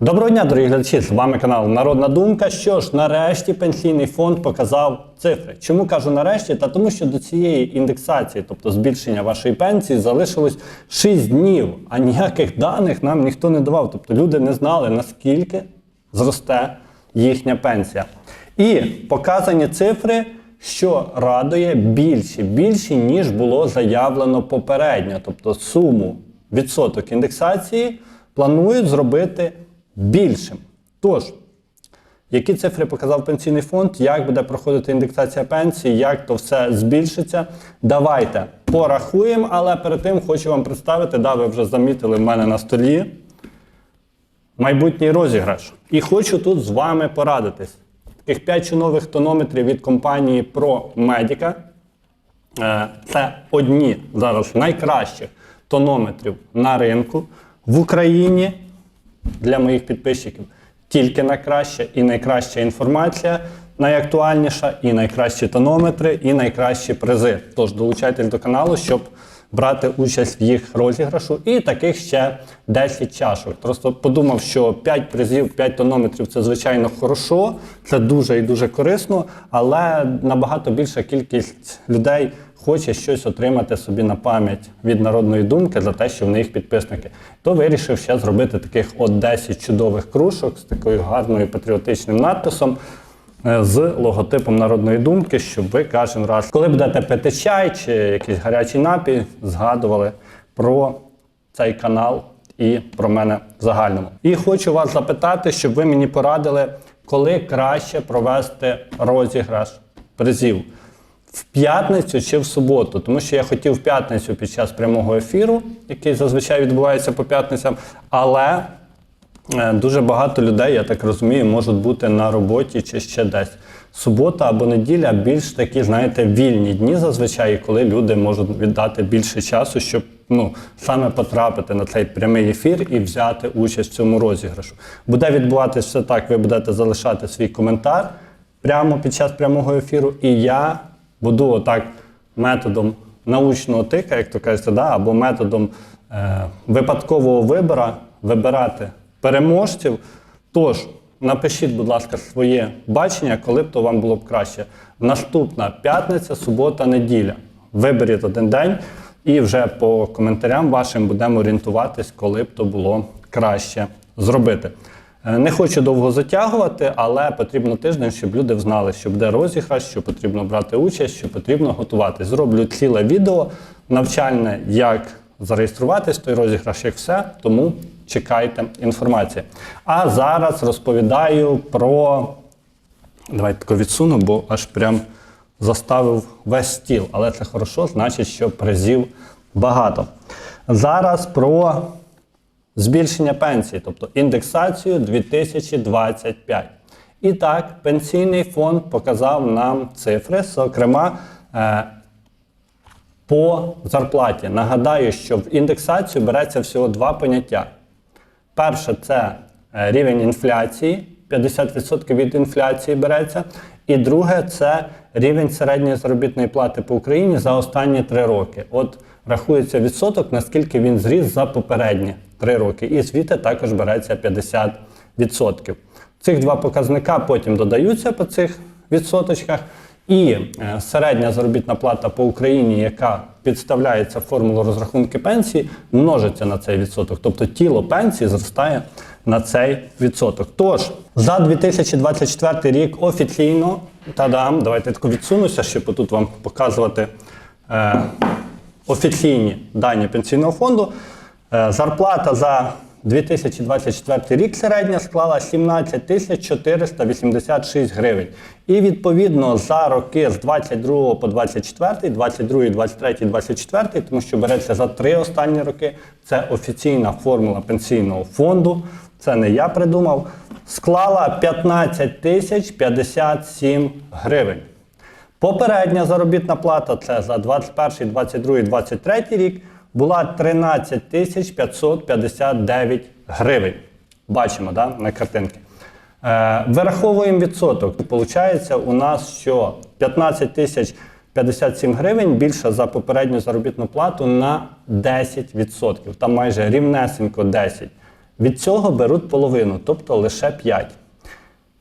Доброго дня, дорогі глядачі! З вами канал Народна Думка. Що ж, нарешті пенсійний фонд показав цифри. Чому кажу нарешті? Та тому, що до цієї індексації, тобто збільшення вашої пенсії, залишилось 6 днів, а ніяких даних нам ніхто не давав. Тобто люди не знали, наскільки зросте їхня пенсія. І показані цифри, що радує більші, більші, ніж було заявлено попередньо. Тобто суму відсоток індексації планують зробити більшим. Тож, які цифри показав пенсійний фонд, як буде проходити індексація пенсії, як то все збільшиться. Давайте порахуємо, але перед тим хочу вам представити, да, ви вже замітили в мене на столі майбутній розіграш. І хочу тут з вами порадитись. Таких 5 нових тонометрів від компанії ProMedica. Е, Це одні зараз найкращих тонометрів на ринку в Україні для моїх підписчиків. Тільки найкраща і найкраща інформація, найактуальніша, і найкращі тонометри, і найкращі призи. Тож долучайтесь до каналу, щоб брати участь в їх розіграшу. І таких ще 10 чашок. Просто подумав, що 5 призів, 5 тонометрів це звичайно хорошо, це дуже і дуже корисно, але набагато більша кількість людей хоче щось отримати собі на пам'ять від народної думки за те, що вони їх підписники, то вирішив ще зробити таких от 10 чудових кружок з такою гарною патріотичним надписом. е, З логотипом народної думки, щоб ви кожен раз, коли будете пити чай чи якийсь гарячий напій, згадували про цей канал і про мене в загальному. І хочу вас запитати, щоб ви мені порадили, коли краще провести розіграш призів в п'ятницю чи в суботу, тому що я хотів в п'ятницю під час прямого ефіру, який зазвичай відбувається по п'ятницям, але е, дуже багато людей, я так розумію, можуть бути на роботі чи ще десь. Субота або неділя більш такі, знаєте, вільні дні зазвичай, коли люди можуть віддати більше часу, щоб ну, саме потрапити на цей прямий ефір і взяти участь в цьому розіграшу. Буде відбуватися все так, ви будете залишати свій коментар прямо під час прямого ефіру, і я буду отак методом научного тика, як то кажеться, да, або методом е, випадкового вибора вибирати переможців. Тож, напишіть, будь ласка, своє бачення, коли б то вам було б краще. Наступна п'ятниця, субота, неділя. Виберіть один день і вже по коментарям вашим будемо орієнтуватись, коли б то було краще зробити. Е, Не хочу довго затягувати, але потрібно тиждень, щоб люди знали, що буде розіграш, що потрібно брати участь, що потрібно готуватись. Зроблю ціле відео навчальне, як зареєструватись той розіграш, як все. Тому чекайте інформації. А зараз розповідаю про. Давайте тако відсуну, бо аж прям заставив весь стіл. Але це хорошо, значить, що призів багато. Зараз про збільшення пенсії, тобто індексацію 2025. І так, пенсійний фонд показав нам цифри, зокрема, е, по зарплаті. Нагадаю, що в індексацію береться всього два поняття. Перше це е, рівень інфляції, 50% від інфляції береться. І друге це рівень середньої заробітної плати по Україні за останні три роки. От рахується відсоток, наскільки він зріс за попередні три роки. І звідти також береться 50%. Цих два показника потім додаються по цих відсоточках. І е, середня заробітна плата по Україні, яка підставляється в формулу розрахунки пенсії, множиться на цей відсоток. Тобто тіло пенсії зростає на цей відсоток. Тож за 2024 рік офіційно тадам, давайте я тако відсунуся, щоб тут вам показувати е, офіційні дані пенсійного фонду. Е, зарплата за 2024 рік середня склала 17 тисяч 486 гривень. І відповідно за роки з 22 по 24, 22, 23, 24, тому що береться за три останні роки, це офіційна формула пенсійного фонду, це не я придумав, склала 15 тисяч 57 гривень. Попередня заробітна плата це за 21, 22, 23 рік була 13 тисяч 559 гривень. Бачимо да, на картинці. Е, вираховуємо відсоток. Получається у нас, що 15 тисяч 57 гривень більше за попередню заробітну плату на 10%. Там майже рівнесенько 10%. Від цього беруть половину, тобто лише 5.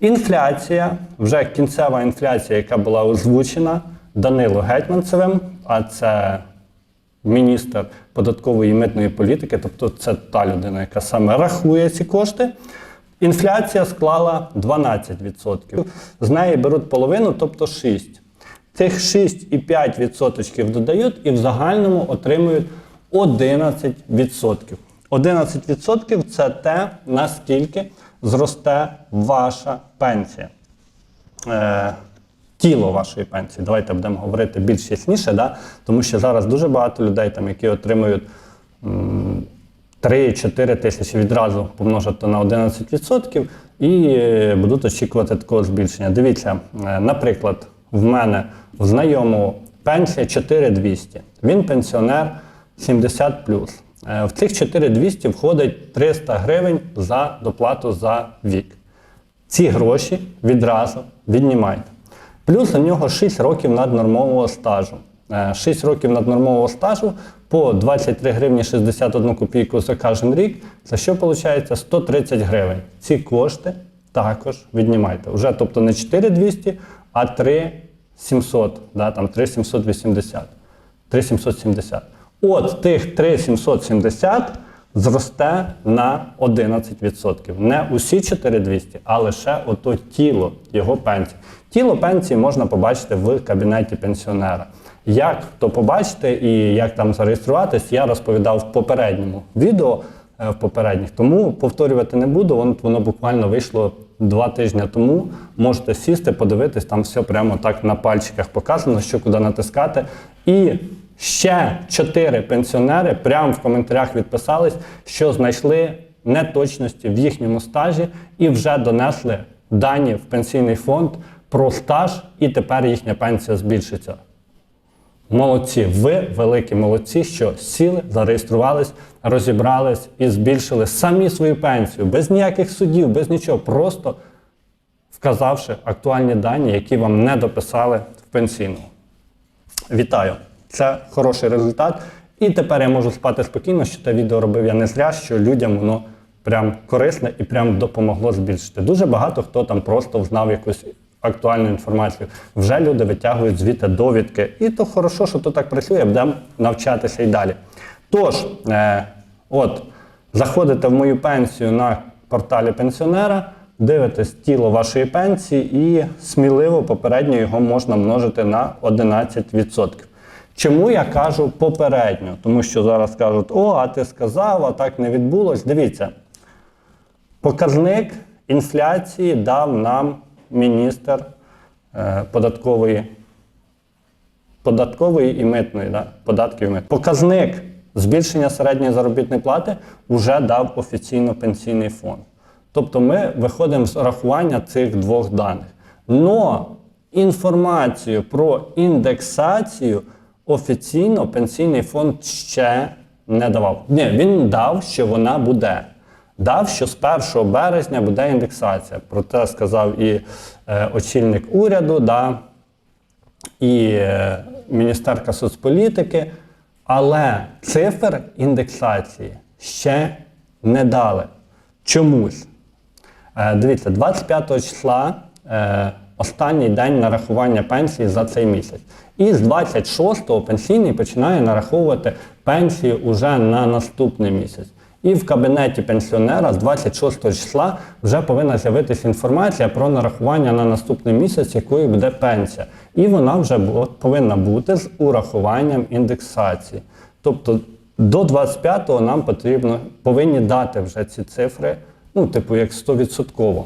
Інфляція, вже кінцева інфляція, яка була озвучена Данило Гетьманцевим, а це міністр податкової і митної політики, тобто це та людина, яка саме рахує ці кошти. Інфляція склала 12%. З неї беруть половину, тобто 6%. Цих 6,5% додають і в загальному отримують 11%. 11% це те, наскільки зросте ваша пенсія. Е, тіло вашої пенсії. Давайте будемо говорити більш ясніше, да? тому що зараз дуже багато людей, там, які отримують 3-4 тисячі відразу помножити на 11% і е, будуть очікувати такого збільшення. Дивіться, е, наприклад, в мене в знайомого пенсія 4200. Він пенсіонер 70 Е, В цих 4200 входить 300 гривень за доплату за вік. Ці гроші відразу віднімайте. Плюс у нього 6 років наднормового стажу. Е, 6 років наднормового стажу по 23 гривні 61 копійку за кожен рік. Це що виходить? 130 гривень. Ці кошти також віднімайте. Уже, тобто не 4200, а 3700, да, там 3780. 3770. От тих 3770 зросте на 11%. Не усі 4200, а лише ото тіло його пенсії. Тіло пенсії можна побачити в кабінеті пенсіонера. Як то побачити і як там зареєструватись, я розповідав в попередньому відео е, в попередніх. Тому повторювати не буду. Воно, воно буквально вийшло два тижні тому. Можете сісти, подивитись, там все прямо так на пальчиках показано, що куди натискати. І ще чотири пенсіонери прямо в коментарях відписались, що знайшли неточності в їхньому стажі і вже донесли дані в пенсійний фонд про стаж, і тепер їхня пенсія збільшиться. Молодці, ви великі молодці, що сіли, зареєструвались, розібрались і збільшили самі свою пенсію, без ніяких судів, без нічого, просто вказавши актуальні дані, які вам не дописали в пенсійному. Вітаю! Це хороший результат. І тепер я можу спати спокійно, що те відео робив я не зря, що людям воно прям корисне і прям допомогло збільшити. Дуже багато хто там просто знав якусь актуальну інформацію. Вже люди витягують звідти довідки. І то хорошо, що то так працює, будемо навчатися і далі. Тож, е, от, заходите в мою пенсію на порталі пенсіонера, дивитесь тіло вашої пенсії і сміливо попередньо його можна множити на 11%. Чому я кажу попередньо? Тому що зараз кажуть, о, а ти сказав, а так не відбулось. Дивіться, показник інфляції дав нам міністр е, податкової, податкової і митної, да? податків мит. Показник збільшення середньої заробітної плати вже дав офіційно пенсійний фонд. Тобто ми виходимо з рахування цих двох даних. Но інформацію про індексацію офіційно пенсійний фонд ще не давав. Ні, він дав, що вона буде. Дав, що з 1 березня буде індексація. Про це сказав і е, очільник уряду, да, і е, міністерка соцполітики. Але цифр індексації ще не дали. Чомусь. Е, дивіться, 25 числа е, останній день нарахування пенсії за цей місяць. І з 26-го пенсійний починає нараховувати пенсію уже на наступний місяць. І в кабінеті пенсіонера з 26 числа вже повинна з'явитися інформація про нарахування на наступний місяць, якою буде пенсія. І вона вже повинна бути з урахуванням індексації. Тобто до 25-го нам потрібно повинні дати вже ці цифри, ну, типу, як 100%.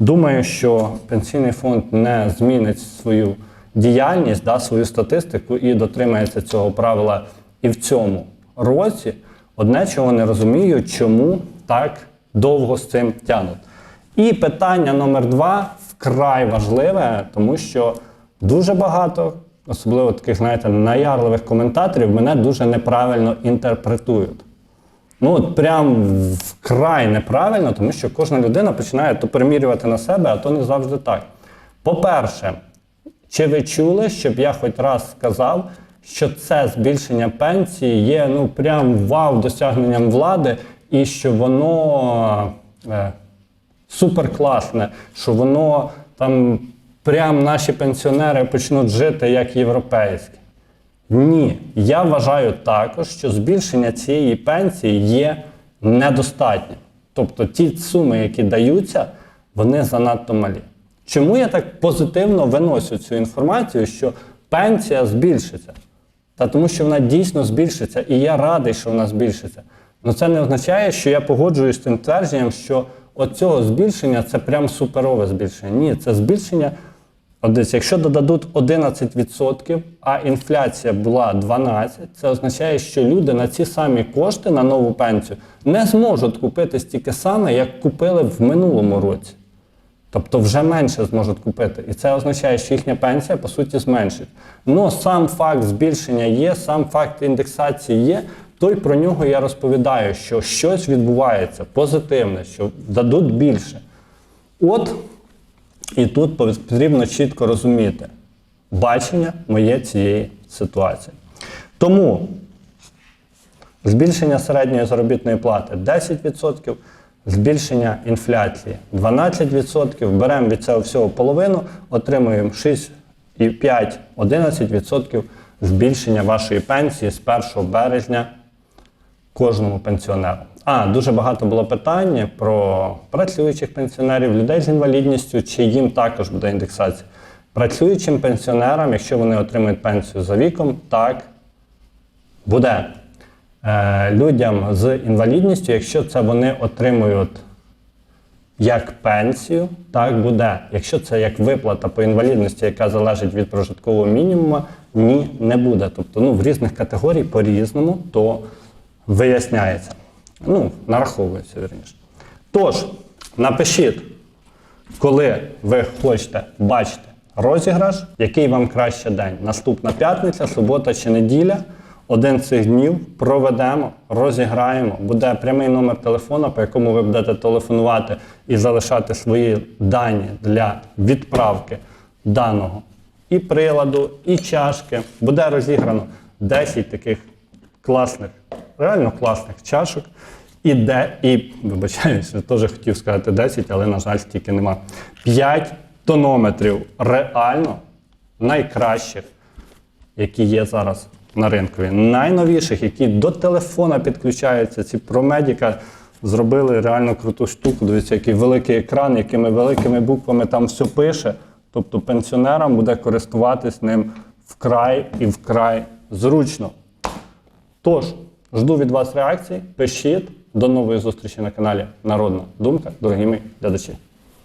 Думаю, що пенсійний фонд не змінить свою діяльність, да, свою статистику і дотримається цього правила і в цьому році. Одне, чого не розумію, чому так довго з цим тягнуть. І питання номер два вкрай важливе, тому що дуже багато, особливо таких, знаєте, наярливих коментаторів, мене дуже неправильно інтерпретують. Ну, от прям вкрай неправильно, тому що кожна людина починає то примірювати на себе, а то не завжди так. По-перше, чи ви чули, щоб я хоч раз сказав, що це збільшення пенсії є ну прям вау досягненням влади, і що воно е, суперкласне, що воно там прям наші пенсіонери почнуть жити як європейські. Ні, я вважаю також, що збільшення цієї пенсії є недостатнім. Тобто ті суми, які даються, вони занадто малі. Чому я так позитивно виносю цю інформацію, що пенсія збільшиться? Та тому, що вона дійсно збільшиться, і я радий, що вона збільшиться. Але це не означає, що я погоджуюсь з тим твердженням, що оцього збільшення це прям суперове збільшення. Ні, це збільшення. Дивіться, якщо додадуть 11%, а інфляція була 12%, це означає, що люди на ці самі кошти на нову пенсію не зможуть купити стільки саме, як купили в минулому році. Тобто вже менше зможуть купити. І це означає, що їхня пенсія по суті зменшить. Ну сам факт збільшення є, сам факт індексації є. То й про нього я розповідаю, що щось відбувається позитивне, що дадуть більше. От і тут потрібно чітко розуміти бачення моє цієї ситуації. Тому збільшення середньої заробітної плати 10%, збільшення інфляції 12%, беремо від цього всього половину, отримуємо 6,5-11% збільшення вашої пенсії з 1 березня кожному пенсіонеру. А, дуже багато було питань про працюючих пенсіонерів, людей з інвалідністю, чи їм також буде індексація. Працюючим пенсіонерам, якщо вони отримують пенсію за віком, так буде. Е, людям з інвалідністю, якщо це вони отримують як пенсію, так буде. Якщо це як виплата по інвалідності, яка залежить від прожиткового мінімуму, ні, не буде. Тобто ну, в різних категорій по-різному то виясняється. Ну, нараховується вірніше. Тож, напишіть, коли ви хочете бачити розіграш, який вам краще день. Наступна п'ятниця, субота чи неділя. Один з цих днів проведемо, розіграємо. Буде прямий номер телефона, по якому ви будете телефонувати і залишати свої дані для відправки даного і приладу, і чашки. Буде розіграно 10 таких класних, реально класних чашок. І де, і вибачаюсь, теж хотів сказати 10, але, на жаль, стільки нема. 5 тонометрів реально найкращих, які є зараз на ринкові. Найновіших, які до телефона підключаються. Ці ProMedica зробили реально круту штуку. Дивіться, який великий екран, якими великими буквами там все пише. Тобто пенсіонерам буде користуватись ним вкрай і вкрай зручно. Тож, жду від вас реакції, пишіть. До нової зустрічі на каналі Народна Думка, дорогі мої глядачі.